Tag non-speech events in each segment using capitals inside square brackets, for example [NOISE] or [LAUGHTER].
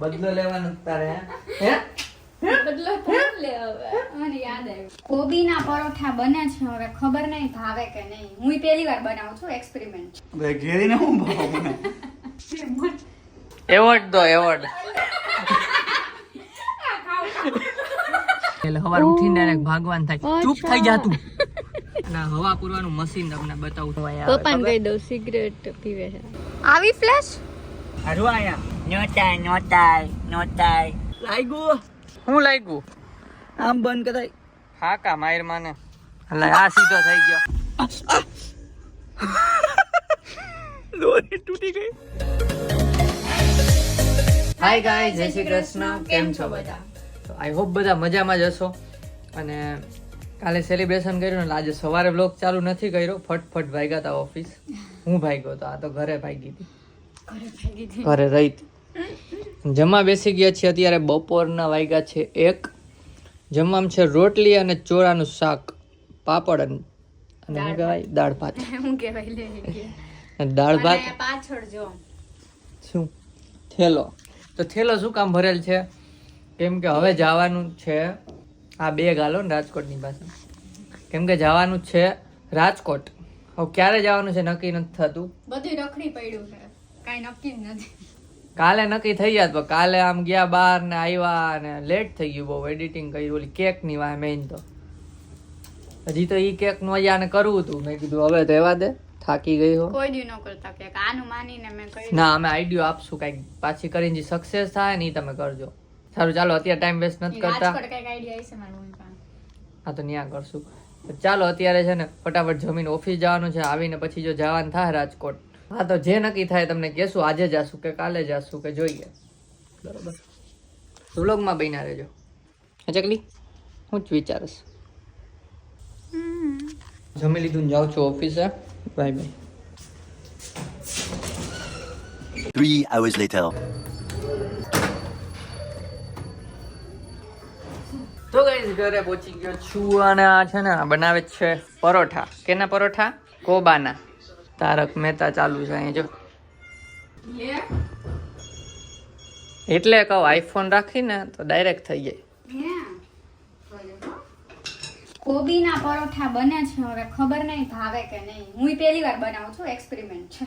બદલો લેવાનો તારે હે? હે? બદલો તો લે મને યાદ આવ્યું. કોબીના પરોઠા બને છે હવે ખબર નહીં ભાવે કે નહીં. હું પહેલી વાર બનાવું છું એક્સપેરિમેન્ટ બે ઘેરીને હું ભાવ એવોર્ડ દો એવોર્ડ એટલે સવાર ઉઠીને ડાયરેક્ટ ભાગવાન થાય. ચૂપ થઈ જા તું. ના હવા પૂરવાનું મશીન તમને બતાવું પપ્પાને કહી દઉં સિગરેટ પીવે છે. આવી ફ્લેશ હરવા આયા નોતાય નોતાય નોતાય લાગ્યું? હું લાગ્યું? આમ બંધ કરાય. હા કા માયર માને. એટલે આ સીધો થઈ ગયો. દોરી તૂટી ગઈ. હાય ગાય જય શ્રી કૃષ્ણ. કેમ છો બધા? તો આઈ હોપ બધા મજામાં જ હશો. અને કાલે સેલિબ્રેશન કર્યું ને આજે સવારે બ્લોગ ચાલુ નથી કર્યો. ફટફટ ભાગ્યા હતા ઓફિસ હું ભાગ્યો તો આ તો ઘરે ભાગી હતી ઘરે રહી હતી જમવા બેસી ગયા છીએ અત્યારે બપોરના વાગ્યા છે એક. જમવામાં છે રોટલી અને ચોરાનું શાક પાપડ અને શું કહેવાય? દાળ ભાત. [LAUGHS] શું કહેવાય દાળ ભાત પાછળ જો. શું? થેલો. તો થેલો શું કામ ભરેલ છે? કેમ કે હવે જવાનું છે આ બે ગાલો ને રાજકોટની પાસે કેમ કે જવાનું છે રાજકોટ. હવે ક્યારે જવાનું છે? નક્કી નથી થતું. બધું રખડી પડ્યું છે. કાંઈ નક્કી જ નથી. કાલે નક્કી થઈ ગયા પણ કાલે આમ ગયા બાર ને આવ્યા અને લેટ થઈ ગયું બહુ એડિટિંગ કર્યું ઓલી કેકની વાય મેઇન તો. હજી તો ઈ કેકનું અહીંયા ને કરવું હતું. મેં કીધું હવે રહેવા દે થાકી ગઈ હો. કોઈ દી ન કરતા કે આનું માનીને મેં કહ્યું ના અમે આઈડિયો આપશું કંઈક પાછી કરીને જે સક્સેસ થાય ને ઈ તમે કરજો. સારું ચાલો અત્યારે ટાઈમ વેસ્ટ નથી કરતા. હા તો ત્યાં કરશું. ચાલો અત્યારે છે ને ફટાફટ જમીન ઓફિસ જવાનું છે. આવીને પછી જો જવાનું થાય રાજકોટ. હા તો જે નક્કી થાય તમને કહેશું. આજે જાશું કે કાલે જાશું કે જોઈએ. બરોબર. વ્લોગમાં બન્યા રહેજો. ચકલી હું જ વિચારીશ. જમી લીધું ને જાઉં છું ઓફિસે. Bye bye. Three hours later. તો ગઈ ઘરે પહોંચી ગયો છું અને આ છે ને બનાવે છે પરોઠા. કેના પરોઠા? કોબાના તારક મહેતા ચાલુ છે અહીં જો. એટલે કહું આઈફોન રાખીને તો ડાયરેક્ટ થઈ જાય. કોબીના પરોઠા બને છે હવે ખબર નહીં ભાવે કે નહીં. હું પહેલી વાર બનાવું છું એક્સપેરિમેન્ટ છે.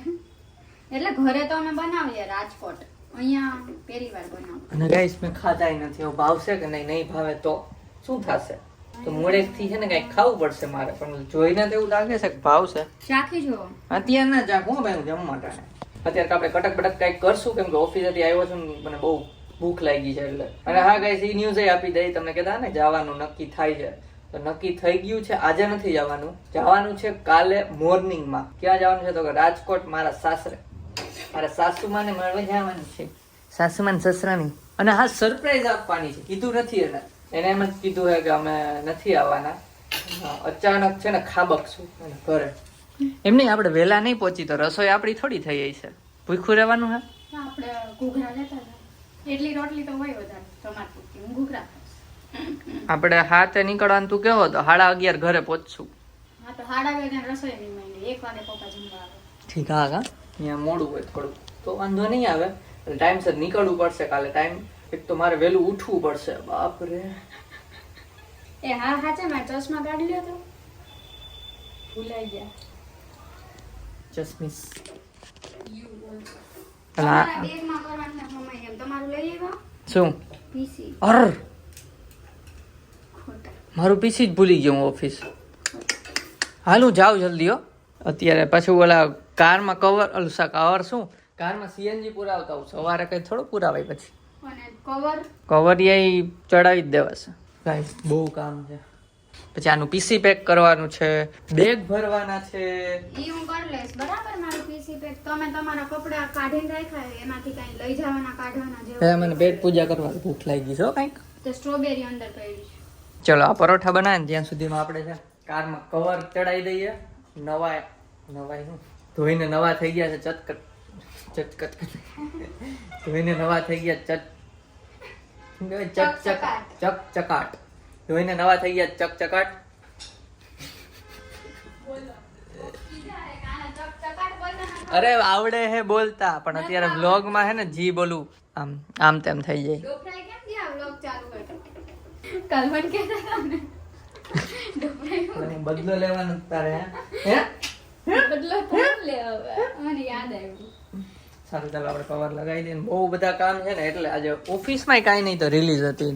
એટલે ઘરે તો અમે બનાવીએ રાજકોટ. અહીંયા પહેલી વાર બનાવું. અને ગાઈસ મેં ખાધાય નથી. ભાવશે કે નહીં? નહીં ભાવે તો શું થશે? તો મોડેથી છે ને કઈ ખાવું પડશે મારે પણ જોઈને તો એવું લાગે છે કે ભાવશે ચાખી જો અત્યારે ના જાગ ભાઈ હું જમવા ટાણે અત્યારે આપણે કટક બટક કઈ કરશું કેમ કે ઓફિસેથી આવ્યો છું મને બહુ ભૂખ લાગી છે એટલે. અને હા ગાઈસ એ ન્યૂઝ આપી દઈ તમને કહેતા ને જવાનું નક્કી થાય છે. તો નક્કી થઈ ગયું છે આજે નથી જવાનું. જવાનું છે કાલે મોર્નિંગમાં. ક્યાં જવાનું છે તો કે રાજકોટ મારા સાસરે. મારા સાસુમાને મળવા જવાનું છે. સાસુમાન સસરાની. અને હા સરપ્રાઈઝ આપવાની છે. કીધું નથી એને. એને એમ જ કીધું છે કે અમે નથી આવવાના. અચાનક છે ને ખાબક છું ઘરે. એમ નહીં આપણે વહેલા નહીં પહોંચી તો રસોઈ આપણી થોડી થઈ ગઈ છે. ભૂખું રહેવાનું હે? આપણે ઘૂઘરા લેતા એટલી રોટલી તો હોય વધારે તમારે હું ઘૂઘરા આપણે હાથે નીકળવાનું તું કેવો તો સાડા અગિયાર ઘરે પહોંચશું. હા તો હાડા વાગે રસોઈ નહીં માંડી એક વાગે પપ્પા જમવા આવે. ઠીક હા હા. અહીંયા મોડું હોય થોડું તો વાંધો નહીં આવે. ટાઈમસર નીકળવું પડશે કાલે ટાઈમ એક તો મારે વહેલું ઉઠવું પડશે. બાપ રે એ હા હાચે મારે ચશ્મા કાઢી લ્યો તો. ભૂલાઈ ગયા. ચશ્મીસ. શું? પીસી અર! મારું પીસી જ ભૂલી ગયો હું ઓફિસ. હાલ હું જાઉં જલ્દી હો. અત્યારે પાછું ઓલા કારમાં કવર ઓલું કવર શું? કારમાં સીએનજી પુરાવતા હું સવારે કઈ થોડું પુરાવાય પછી. કવરિયા ઈ ચડાવી જ દેવાશે. ગાઈસ બહુ કામ છે. પછી આનું પીસી પેક કરવાનું છે. બેગ ભરવાના છે. ઈ હું કરી લઈશ બરાબર? મારું પીસી પેક તમે તમારા કપડા કાઢીને રાખ્યા હોય, એમાંથી કઈ લઈ જવાના કાઢવાના જેવું હે મને પેટ પૂજા કરવા ભૂખ લાગી છે કંઈક. તો સ્ટ્રોબેરી અંદર પડી છે. ચલો આ પરોઠા બનાવીને ત્યાં સુધીમાં આપણે છે કારમાં કવર ચડાવી દઈએ. નવા નવાય શું? ધોઈને નવા થઈ ગયા છે ચટકટ. ચટકટ ધોઈને નવા થઈ ગયા ચટ. ચક ચક ચક ચકાટ. ધોઈને નવા થઈ ગયા ચક ચકાટ. અરે આવડે હે બોલતા પણ અત્યારે વ્લોગમાં હે ને જી બોલું. આમ આમ તેમ થઈ જાય. વ્લોગ બદલો લેવાનો તારે હે? બદલો લેવા? મને યાદ આવ્યું. સારું ચાલો આપણે કવર લગાવી દઈએ ને બહુ બધા કામ છે ને એટલે આજે ઓફિસમાં કાંઈ નહીં તો રિલીઝ હતી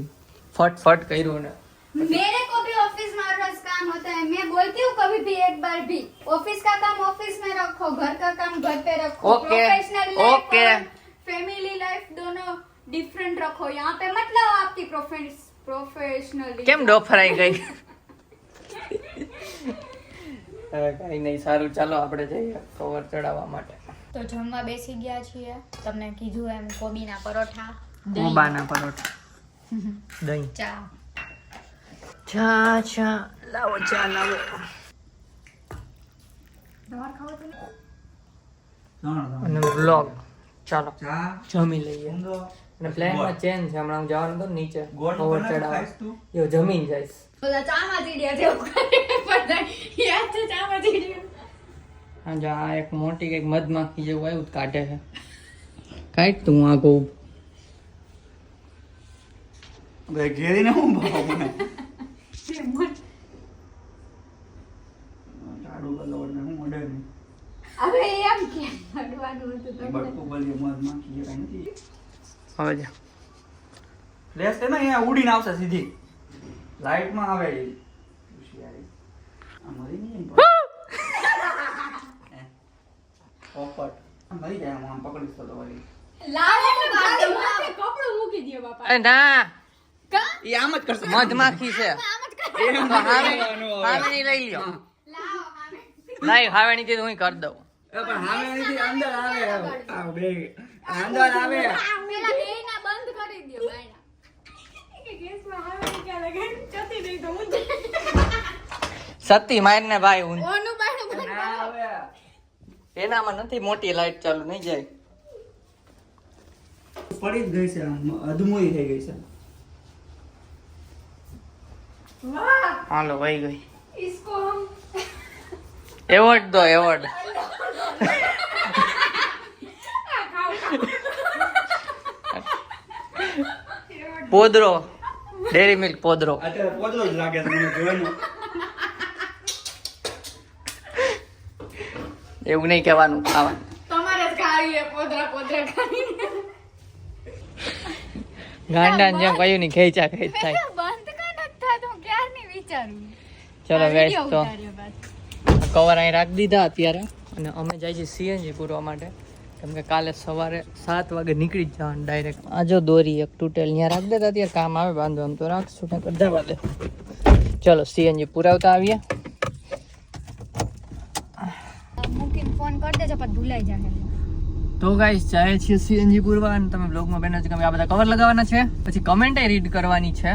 ફટ ફટ કર્યું ને मेरे को भी ऑफिस में हर रोज काम होता है मैं बोलती हूँ कभी भी एक बार भी ऑफिस का काम ऑफिस में रखो घर का काम घर पे रखो Okay, प्रोफेशनल लाइफ okay. और फैमिली लाइफ दोनों डिफरेंट रखो यहाँ पे मत लाओ आपकी प्रोफेस प्रोफेशनल કેમ ડોફરાઈ ગઈ હવે કાંઈ નહીં સારું ચાલો આપણે જઈએ કવર ચડાવવા માટે તો જમવા બેસી ગયા છીએ. તમને કીધું એમ કોબીના પરોઠા કોબાના પરોઠા. દહીં. ચા. ચા ચા. લાવો ચા લાવો. અને બ્લોગ ચાલો. જમી લઈએ. અને પ્લાનમાં ચેન્જ છે હમણાં હું જવાનું તો? નીચે જમીન જઈશ. બધા ચામાં યાદ છે ચામાં જો આ એક મોટી કંઈક મધમાખી જેવું આવ્યું તો કાઢે છે. કાઢ તું આ કહું ઘેરી ઘેરીને હું ભાવ મને? ને ને ઉડીને આવશે સીધી. લાઈટમાં આવે એ હોશિયારી. આ મરી નહીં એમ પણ. હે. પોપટ. મરી જાય આમ પકડીશ તો વળી. લાવો તો ગાડી માથે કપડું મૂકી દ્યો બાપા. ના. કા? એ આમ જ કરશે. મધમાખી છે. આમ જ કરે. એમ હાવે હવે. લઈ લ્યો. લાવો મામે લાઈ હાવેણી થી હું કરી દઉં. સતી પણ ને અહીંથી અંદર આવે. બે અંદર આવે. પેલા બેયના બંધ કરી દ્યો બાયણા કે ગેસમાં હવે ક્યાં લગે જતી રહી તો હું ભાઈ હું એનામાં નથી મોટી લાઈટ ચાલુ નહીં જાય. પડી જ ગઈ છે અધમોઈ થઈ ગઈ છે. હાલો વહી ગઈ. એવોર્ડ દો એવોર્ડ પોદરો. ડેરી મિલ્ક પોદરો. પોદરો જ લાગે છે મને જોવાનું એવું નહીં કહેવાનું ખાવાનું. તમારે ખાવી પોદરા પોદરા ખાઈને. ગાંડા જેમ કહ્યું નહીં ખેંચા ખેંચ થાય બંધ કા તો ક્યાર નહીં વિચારું? ચલો ગાઈસ તો. કવર અહીં રાખી દીધા અત્યારે. અને અમે જાય છીએ સીએનજી પૂરવા માટે. કેમ કે કાલે સવારે સાત વાગે નીકળી જ જવાનું ડાયરેક્ટ આ જો દોરી એક તૂટેલ ત્યાં રાખી દેતા અત્યારે કામ આવે બાંધો આમ તો રાખશું ને જવા દે. ચલો સીએનજી પુરાવતા આવીએ. ફોન કરી દેજો પછી ભૂલાઈ જાય તો ગાઈસ જાય છીએ સીએનજી પૂરવા અને તમે બ્લોગમાં બેનો છે કે આ બધા કવર લગાવવાના છે? પછી કમેન્ટ રીડ કરવાની છે.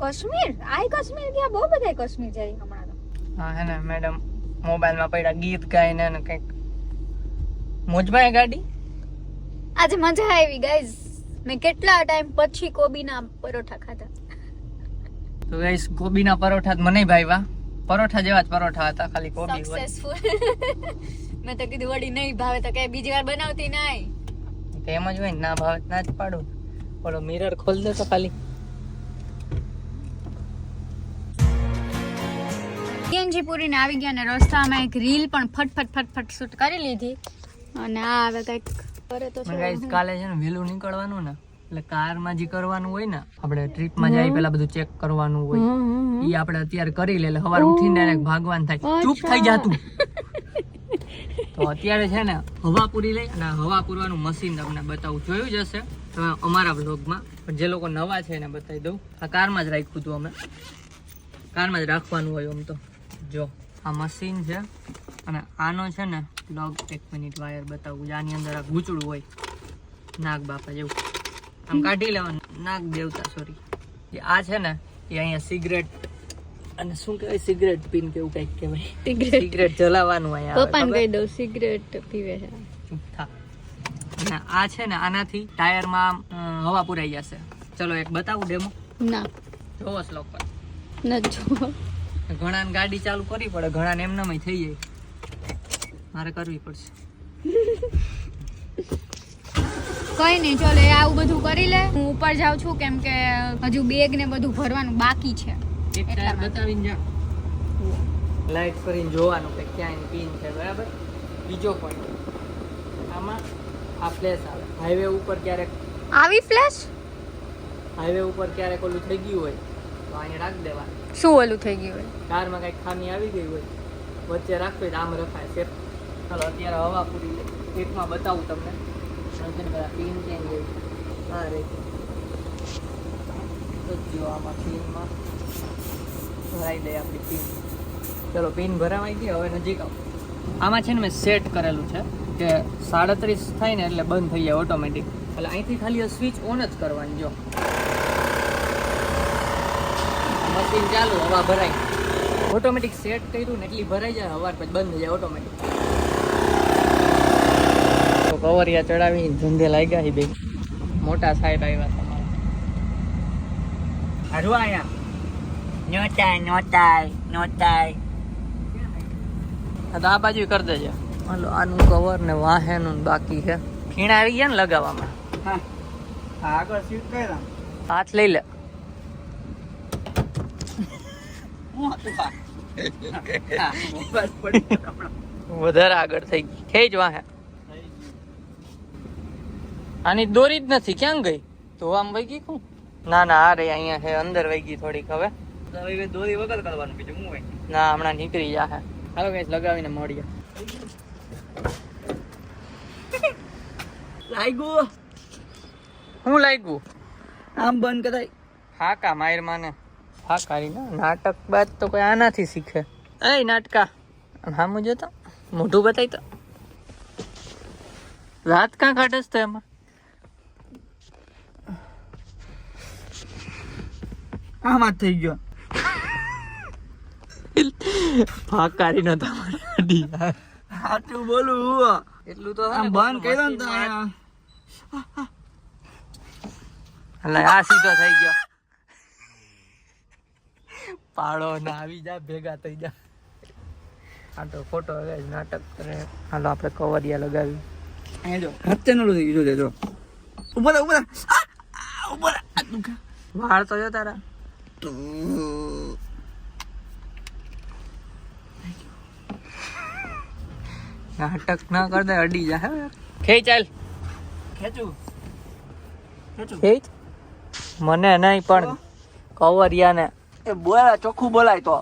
કાશ્મીર? આઈ કાશ્મીર ગયા? બહુ બધા કાશ્મીર જાય હમણાં તો. હા હે ને મેડમ મોબાઈલમાં પડ્યા ગીત ગાઈને ને કંઈક. મોજમાં એ ગાડી? આજે મજા આવી ગાઈઝ મેં કેટલા ટાઈમ પછી કોબીના પરોઠા ખાધા. તો ગાઈસ કોબીના પરોઠા મને ભાઈવા પરોઠા જેવા જ પરોઠા હતા ખાલી કોબી સક્સેસફુલ [LAUGHS] મેં તો કીધું વડી નહીં ભાવે તો કઈ બીજી વાર બનાવતી નહીં. તો એમ જ હોય ના ભાવે ના જ પાડું. ઓલો મિરર ખોલ દે તો ખાલી. સીએનજી પૂરીને આવી ગયા ને રસ્તામાં એક રીલ પણ ફટફટ ફટફટ શૂટ કરી લીધી. અને આ હવે કંઈક કરે તો ગાઈસ કાલે છે ને વહેલું નીકળવાનું ને. એટલે કારમાં જે કરવાનું હોય ને આપણે ટ્રીપમાં જાય પેલા બધું ચેક કરવાનું હોય. એ આપણે અત્યારે કરી લે એટલે સવારે ઉઠીને ડાયરેક્ટ ભાગવાન થાય. ચૂપ થઈ જાતું તો. અત્યારે છે ને હવા પૂરી લઈ અને હવા પૂરવાનું મશીન તમને બતાવું. જોયું જ હશે તમે અમારા બ્લોગમાં પણ જે લોકો નવા છે એને બતાવી દઉં. આ કારમાં જ રાખ્યું હતું અમે. કારમાં જ રાખવાનું હોય આમ તો. જો આ મશીન છે. અને આનો છે ને બ્લોગ એક મિનિટ વાયર બતાવું. આની અંદર આ ગૂંચળું હોય. નાગ બાપા જેવું. આમ કાઢી લેવાનું. નાગ દેવતા સોરી આ છે ને એ અહીંયા સિગરેટ અને શું કહેવાય સિગરેટ પીન કેવું કંઈક કહેવાય. સિગરેટ. જલાવવાનું અહીંયા પપ્પાને કહી દઉં સિગરેટ પીવે છે. ચૂપ થા. અને આ છે ને આનાથી ટાયરમાં હવા પુરાઈ જશે. ચલો એક બતાવું ડેમો. ના. જોવો શ્લોક પર. ન જો ઘણાને ગાડી ચાલુ કરવી પડે ઘણાને એમનામાં થઈ જાય. મારે કરવી પડશે. કઈ નહીં ચલો એ આવું બધું કરી લે. હું ઉપર જાઉં છું કેમ કે હજુ બેગ ને બધું ભરવાનું બાકી છે. બતાવીને જા. લાઈટ કરીને જોવાનું કે ક્યાં પિન છે બરાબર? બીજો પોઈન્ટ આમાં આ ફ્લેશ આવે. હાઈવે ઉપર ક્યારેક આવી ફ્લેશ હાઈવે ઉપર ક્યારેક ઓલું થઈ ગયું હોય તો અહીંયા રાખી દેવાનું. શું ઓલું થઈ ગયું હોય? કારમાં કંઈક ખામી આવી ગઈ હોય વચ્ચે રાખવી આમ રખાય. સેફ ચાલો અત્યારે હવા પૂરી લે. એકમાં બતાવું તમને. અને about being તો જો આમાં પિનમાં ભરાઈ દે આપણી પિન ચલો પિન ભરાવાઈ ગઈ હવે નજીક આવો. આમાં છે ને મેં સેટ કરેલું છે કે સાડત્રીસ થાય ને એટલે બંધ થઈ જાય ઓટોમેટિક એટલે અહીંથી ખાલી સ્વિચ ઓન જ કરવાની જો. મશીન ચાલુ હવા ભરાય. ઓટોમેટિક સેટ કર્યું ને એટલી ભરાઈ જાય હવા પછી બંધ થઈ જાય ઓટોમેટિક કવરિયા ચડાવી ધંધે લાગ્યા છે બે મોટા સાહેબ આવ્યા તમારા હાજુ આયા. નોતાય નોતાય તો આ બાજુ કરી દેજો. હાલો આનું કવર ને વાહેનું બાકી છે. ખીણા આવી ગયા ને લગાવવામાં. હા. હા, આગળ સીટ કર્યા. હાથ લઈ લે. હું? [LAUGHS] હા, વધારે આગળ થઈ ગઈ. ખેંચ વાહે. આની દોરી જ નથી ક્યાં ગઈ? તો આમ વહી ગઈ શું ના ના આ રહી અહીંયા છે અંદર વહી ગઈ થોડીક હવે. દોરી વગર કરવાનું બીજું હું હોય? ના હમણાં નીકળી જાહે હાલો કઈ લગાવીને મળીએ. લાગ્યું? હું લાગ્યું? આમ બંધ કરાય. ફાકા માયર માને. ફાકારી ના નાટક બાદ તો કોઈ આનાથી શીખે. એ નાટકા. હા મુજો તો મોઢું બતાવી તો. રાત કાં કાઢસ તો એમાં? આમાં જ થઈ ગયો. ફાકારી નો તમારે. સાચું બોલું હું. એટલું તો આમ બંધ કર્યો ને તમે એટલે આ સીધો થઈ ગયો. પાડો ના આવી જા ભેગા થઈ જા. આ તો ફોટો હવે નાટક કરે. હાલો આપણે કવરિયા લગાવી. અહીંયા જો નું થઈ ગયું જો. ઊભો ઊભો ઊભો વાળ તો જો તારા. તો નાટક ના કર દે અડી જા હે. ખેંચ ચાલ ખેંચું. ખેંચું. ખેંચ. મને નહીં પણ કવરિયા ને એ બોલા ચોખ્ખું બોલાય તો.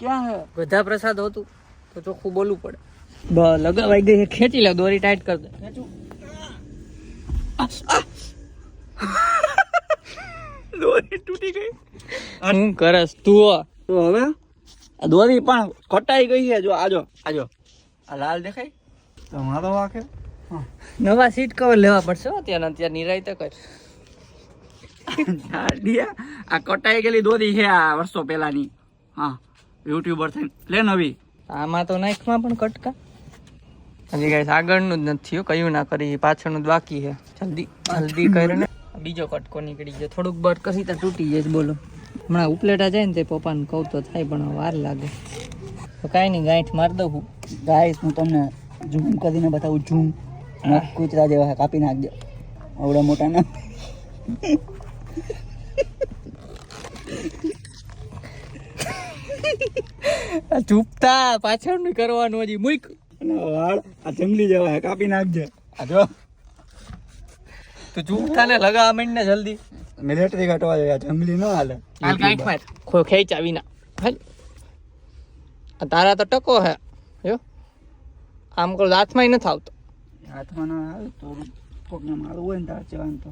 ક્યાં હે? બધા પ્રસાદ હતું તો ચોખ્ખું બોલવું પડે. બ લગાવાઈ ગઈ ખેંચી લે દોરી ટાઈટ કર દે. ખેંચું. દોરી તૂટી ગઈ. હું કરસ તું તો હવે? આ દોરી પણ કટાઈ ગઈ છે. જો આજો આજો. આ લાલ દેખાય? તો મારો વાકે? નવા સીટ કવર લેવા પડશે હો ત્યાં ત્યાં નિરાયતે તો કર. આ કટાઈ ગયેલી દોરી છે આ વર્ષો પહેલાની. હા યુટ્યુબર થઈને. લે નવી. આમાં તો નાખમાં પણ કટકા. હજી કઈ આગળનું જ નથી થયું કયું ના કરી પાછળનું જ બાકી છે. જલ્દી જલ્દી કરીને. બીજો કટકો નીકળી ગયો. થોડુંક બટ કસી તો તૂટી જાય બોલો. હમણાં ઉપલેટા જાય ને તે પપ્પાને કહું તો થાય પણ વાર લાગે. તો કાંઈ નહીં ગાંઠ મારી દઉં હું. ગાઈશ હું તમને ઝૂમ કરીને બતાવું ઝૂમ. કૂતરા જેવા કાપી નાખજો. આવડા મોટા ના. ચૂપતા પાછળનું કરવાનું હજી મૂક. વાળ આ જંગલી જેવા કાપી નાખજે. આ જો. તું ચૂપતા ને લગાવવા માંડ ને જલ્દી મિલિટરી ઘટવા જોઈએ જંગલી ન હાલે. હાલ ગાંઠ માર. ખો ખેંચા વિના. હાલ. આ તારા તો ટકો હે. જો આમ કરો હાથમાં નથી આવતો. હાથમાં ના આવે તો કોકને મારવું હોય ને તાર જવાનું તો.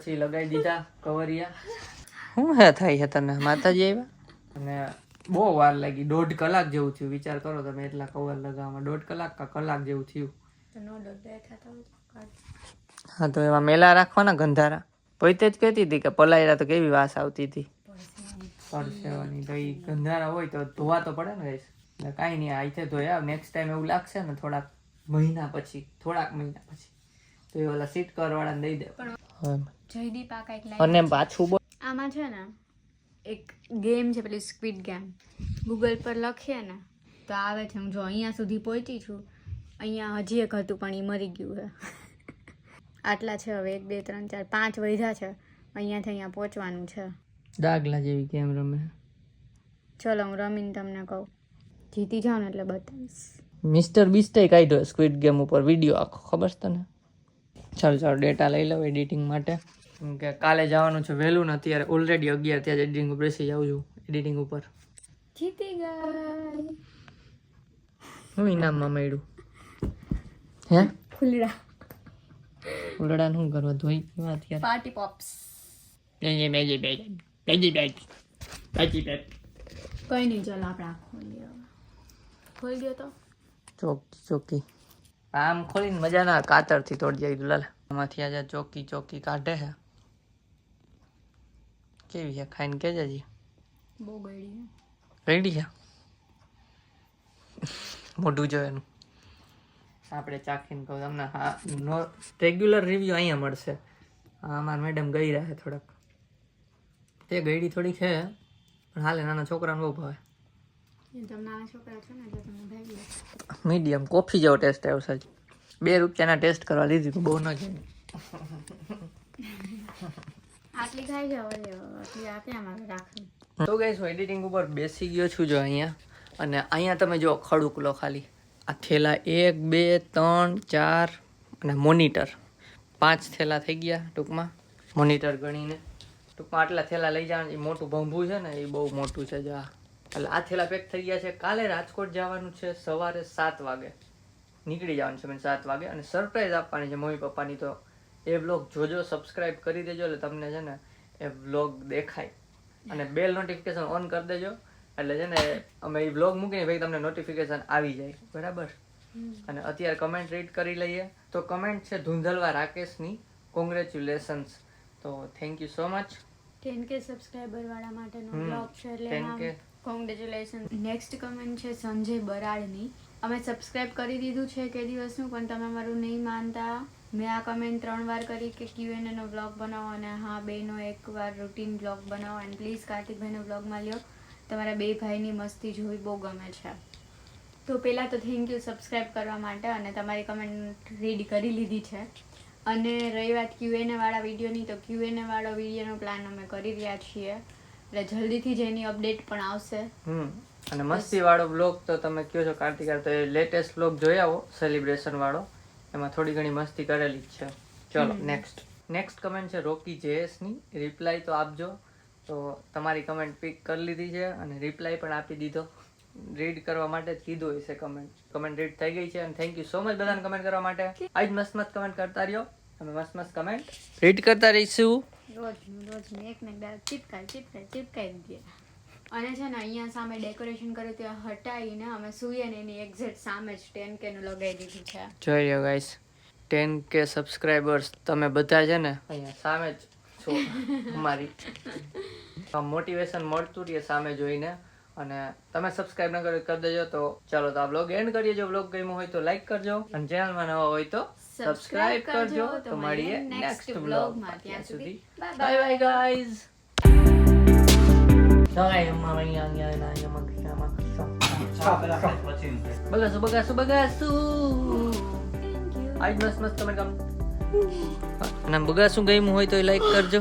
પછી લગાવી દીધા કવરિયા. શું હે થાય છે તને? માતાજી આવ્યા? અને બહુ વાર લાગી. દોઢ કલાક જેવું થયું. વિચાર કરો તમે એટલા કવર લગાવવામાં. દોઢ કલાક કા કલાક જેવું થયું. હા તો એમાં મેલા રાખવાના ગંધારા. પોતે જ કહેતી હતી કે પલાયરા તો કેવી વાસ આવતી હતી. પરસેવાની તો એ ગંધારા હોય તો ધોવા તો પડે ને ગઈશ કાંઈ નહીં આ રીતે ધોયા. નેક્સ્ટ ટાઈમ એવું લાગશે ને થોડાક મહિના પછી થોડાક મહિના પછી તો એ ઓલા સીટ કરવાળાને દઈ દે જયદીપ આ કંઈક અને પાછું બોલ. આમાં છે ને એક ગેમ છે પેલી સ્ક્વિડ ગેમ ગૂગલ પર લખીએ ને તો આવે છે. હું જો અહીંયા સુધી પહોંચી છું અહીંયા હજી એક હતું પણ એ મરી ગયું છે. આટલા છે હવે એક બે ત્રણ ચાર પાંચ વૈધા છે. અહીંયાથી અહીંયા પહોંચવાનું છે. દાગલા જેવી ગેમ રમે. ચલો હું રમીને તમને કહું. જીતી જાઉં ને એટલે બતાવીશ. મિસ્ટર બીસ્ટે કાઢ્યો સ્ક્વિડ ગેમ ઉપર વીડિયો આખો ખબર છે તને? ચાલો ચાલો ડેટા લઈ લઉં એડિટિંગ માટે. કે કાલે જવાનું છે વહેલું ને અત્યારે ઓલરેડી અગિયાર ત્યાં એડિટિંગ ઉપર બેસી જાઉં છું એડિટિંગ ઉપર. જીતી ગઈ. હું ઇનામમાં મળ્યું? હે? ફૂલડા. ફૂલડા શું કરવા ધોઈ કેવા અત્યારે? પાર્ટી પોપ્સ બેજી બેજી બેજી બેજી બેજી બેજી બેજી કઈ નહીં ચાલો આપણે ખોલીએ ખોલી ગયો તો? ચોકી ચોકી. આમ ખોલીને મજા ના કાતરથી તોડી જાય લાલ. આમાંથી આજે ચોકી ચોકી કાઢે છે કેવી છે? ખાઈને કેજે જી બહુ ગળી રેડી છે? મોઢું જો એનું. આપણે ચાખીને કહું તમને હા નો રેગ્યુલર રિવ્યુ અહીંયા મળશે. હા અમારા મેડમ ગઈ રહે થોડાક. તે ગઈડી થોડી છે પણ હાલે નાના છોકરાને બહુ ભાવે. મીડિયમ કોફી જેવો ટેસ્ટ આવ્યો સાહેબ બે રૂપિયાના ટેસ્ટ કરવા લીધી તો બહુ ન જાય. આટલી તો ગાઈસ હું એડિટિંગ ઉપર બેસી ગયો છું જો અહીંયા. અને અહીંયા તમે જો ખડુક લો ખાલી. આ થેલા એક, બે, ત્રણ, ચાર અને મોનિટર પાંચ થેલા થઈ ગયા ટૂંકમાં. મોનિટર ગણીને. ટૂંકમાં આટલા થેલા લઈ જવાનું. એ મોટું ભંભું છે ને, એ બહુ મોટું છે જો આ. એટલે આ થેલા પેક થઈ ગયા છે. કાલે રાજકોટ જવાનું છે સવારે સાત વાગે. નીકળી જવાનું છે મને સાત વાગે. અને સરપ્રાઈઝ આપવાની છે મમ્મી પપ્પાની તો એ વ્લોગ જોજો સબસ્ક્રાઇબ કરી દેજો એટલે તમને છે ને એ વ્લોગ દેખાય. અને બેલ નોટિફિકેશન ઓન કરી દેજો એટલે છે ને અમે એ વ્લોગ મૂકીને ભાઈ તમને નોટિફિકેશન આવી જાય. બરાબર? અને અત્યારે કમેન્ટ રીડ કરી લઈએ. તો કમેન્ટ છે ધૂંધલવા રાકેશની. કોંગ્રેચ્યુલેશન્સ તો thank you so much ten K subscriber વાળા માટેનો બ્લોગ છે. એટલે 10K. કોંગ્રેચ્યુલેશન નેક્સ્ટ કમેન્ટ છે સંજય બરાડની. અમે સબસ્ક્રાઇબ કરી દીધું છે કે દિવસનું પણ તમે મારું નહીં માનતા. મેં આ કમેન્ટ ત્રણ વાર કરી કે ક્યુએનએ એનો બ્લોગ બનાવો અને હા બેનો એકવાર રૂટીન બ્લોગ બનાવો. અને પ્લીઝ કાર્તિકભાઈનો બ્લોગમાં લ્યો. તમારા બે ભાઈની મસ્તી જોવી બહુ ગમે છે. તો પહેલાં તો થેન્ક યુ સબસ્ક્રાઈબ કરવા માટે અને તમારી કમેન્ટ રીડ કરી લીધી છે. અને રહી વાત ક્યુએનએ વાળા વિડીયોની તો ક્યુએનએ વાળો વિડીયોનો પ્લાન અમે કરી રહ્યા છીએ. એટલે જલ્દીથી જ એની અપડેટ પણ આવશે. અને મસ્તી વાળો બ્લોગ તો તમે કહો છો, કાર્તિકા તો એ લેટેસ્ટ બ્લોગ જોઈ આવો સેલિબ્રેશન વાળો. એમાં થોડી ઘણી મસ્તી કરેલી જ છે. ચલો નેક્સ્ટ નેક્સ્ટ કમેન્ટ છે રોકી જેએસની રિપ્લાય તો આપજો. તો તમારી કમેન્ટ પિક કરી લીધી છે અને રિપ્લાય પણ આપી દીધો. રીડ કરવા માટે જ કીધું હશે કમેન્ટ કમેન્ટ રીડ થઈ ગઈ છે અને થેન્ક યુ સો મચ બધાને કમેન્ટ કરવા માટે. આજ મસ્ત મસ્ત કમેન્ટ કરતા રહ્યો. અમે મસ્ત મસ્ત કમેન્ટ રીડ કરતા રહીશું. રોજ રોજ એક ને બે ચીપકાય ચીપકાય ચીપકાઈ દે અને છે ને અહીંયા સામે ડેકોરેશન કર્યું ત્યાં હટાવીને અમે સુઈએ ને એની એક્ઝેક્ટ સામે જ ટેન કે નું લગાવી દીધું છે. જોઈ ગાઈસ ટેન કે સબસ્ક્રાઈબર્સ તમે બધા છે ને અહીંયા સામે જ છો અમારી. મોટિવેશન મળતું રહીએ સામે જોઈને. અને તમે સબસ્ક્રાઇબ ન કર્યું કરી દેજો. તો ચાલો તો આ બ્લોગ એન્ડ કરીએ. જો બ્લોગ ગમ્યો હોય તો લાઈક કરજો. અને ચેનલમાં નવા હોય તો સબસ્ક્રાઇબ કરજો. તો મળીએ નેક્સ્ટ બ્લોગમાં ત્યાં સુધી બાય બાય ગાઈઝ ગાય અમાર અહીંયા અહીંયા અહીંયા અહીંયા અહીંયા બગાસું બગાસું બગાસું આજ મસ્ત મસ્ત તમે કામ અને બગાસું ગમ્યું હોય તો લાઈક કરજો